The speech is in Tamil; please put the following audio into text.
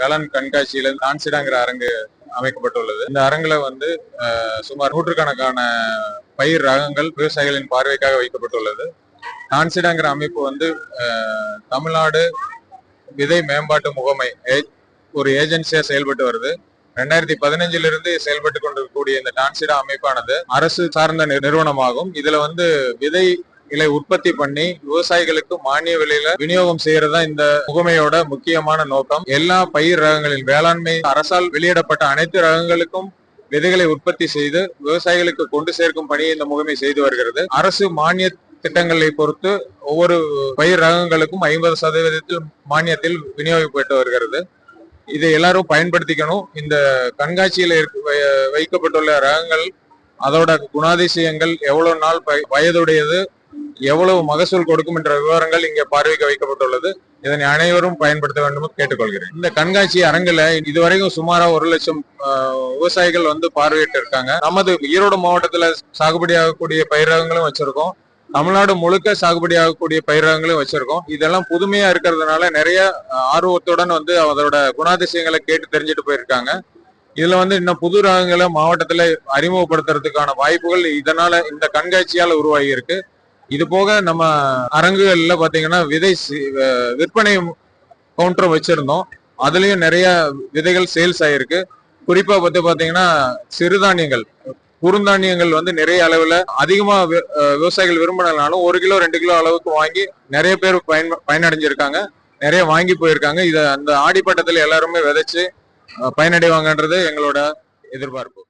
வேளாண் கண்காட்சியில நான்சிடாங்கிற அரங்கு அமைக்கப்பட்டுள்ளது. இந்த அரங்குல வந்து சுமார் நூற்றுக்கணக்கான பயிர் ரகங்கள் விவசாயிகளின் பார்வைக்காக வைக்கப்பட்டுள்ளது. நான்சிடாங்கிற அமைப்பு வந்து தமிழ்நாடு விதை மேம்பாட்டு முகமை ஒரு ஏஜென்சியா செயல்பட்டு வருது. ரெண்டாயிரத்தி பதினஞ்சிலிருந்து செயல்பட்டு கொண்டிருக்கக்கூடிய இந்த டான்சிடா அமைப்பானது அரசு சார்ந்த நிறுவனமாகும். இதுல வந்து விதை இலை உற்பத்தி பண்ணி விவசாயிகளுக்கு மானிய விலையில விநியோகம் செய்யறதா இந்த முகமையோட முக்கியமான நோக்கம். எல்லா பயிர் ரகங்களின் வேளாண்மை அரசால் வெளியிடப்பட்ட அனைத்து ரகங்களுக்கும் விதைகளை உற்பத்தி செய்து விவசாயிகளுக்கு கொண்டு சேர்க்கும் பணியை இந்த முகமை செய்து வருகிறது. அரசு மானிய திட்டங்களை பொறுத்து ஒவ்வொரு பயிர் ரகங்களுக்கும் ஐம்பது சதவீதத்தில் மானியத்தில் விநியோகிக்கப்பட்டு வருகிறது. இதை எல்லாரும் பயன்படுத்திக்கணும். இந்த கண்காட்சியில் இருக்க- வை- வைக்கப்பட்டுள்ள ரகங்கள் அதோட குணாதிசயங்கள் எவ்வளவு நாள் வயதுடையது எவ்வளவு மகசூல் கொடுக்கும் என்ற விவரங்கள் இங்கே பார்வைக்கு வைக்கப்பட்டுள்ளது. இதனை அனைவரும் பயன்படுத்த வேண்டும் கேட்டுக்கொள்கிறேன். இந்த கண்காட்சி அரங்குல இதுவரைக்கும் சுமாரா ஒரு லட்சம் விவசாயிகள் வந்து பார்வையிட்டு இருக்காங்க நமது ஈரோடு மாவட்டத்துல சாகுபடி ஆகக்கூடிய பயிரகங்களும் வச்சிருக்கோம். தமிழ்நாடு முழுக்க சாகுபடி ஆகக்கூடிய பயிர் ரகங்களும் வச்சிருக்கோம். இதெல்லாம் புதுமையா இருக்கிறதுனால நிறைய ஆர்வத்துடன் வந்து அதோட குணாதிசயங்களை கேட்டு தெரிஞ்சுட்டு போயிருக்காங்க. இதுல வந்து இன்னும் புது ரகங்களை மாவட்டத்துல அறிமுகப்படுத்துறதுக்கான வாய்ப்புகள் இதனால இந்த கண்காட்சியால உருவாகி இருக்கு இது போக நம்ம அரங்குகள்ல பாத்தீங்கன்னா விதை விற்பனை கவுண்டர் வச்சிருந்தோம். அதுலயும் நிறைய விதைகள் சேல்ஸ் ஆயிருக்கு. குறிப்பா பத்தி பாத்தீங்கன்னா சிறுதானியங்கள் குறுந்தானியங்கள் வந்து நிறைய அளவுல அதிகமா வி- விவசாயிகள் விரும்பினாலும் ஒரு கிலோ ரெண்டு கிலோ அளவுக்கு வாங்கி நிறைய பேர் பயன் பயனடைஞ்சிருக்காங்க. நிறைய வாங்கி போயிருக்காங்க. இதை அந்த ஆடிப்பட்டத்துல எல்லாருமே விதைச்சு பயனடைவாங்கன்றது எங்களோட எதிர்பார்ப்பு.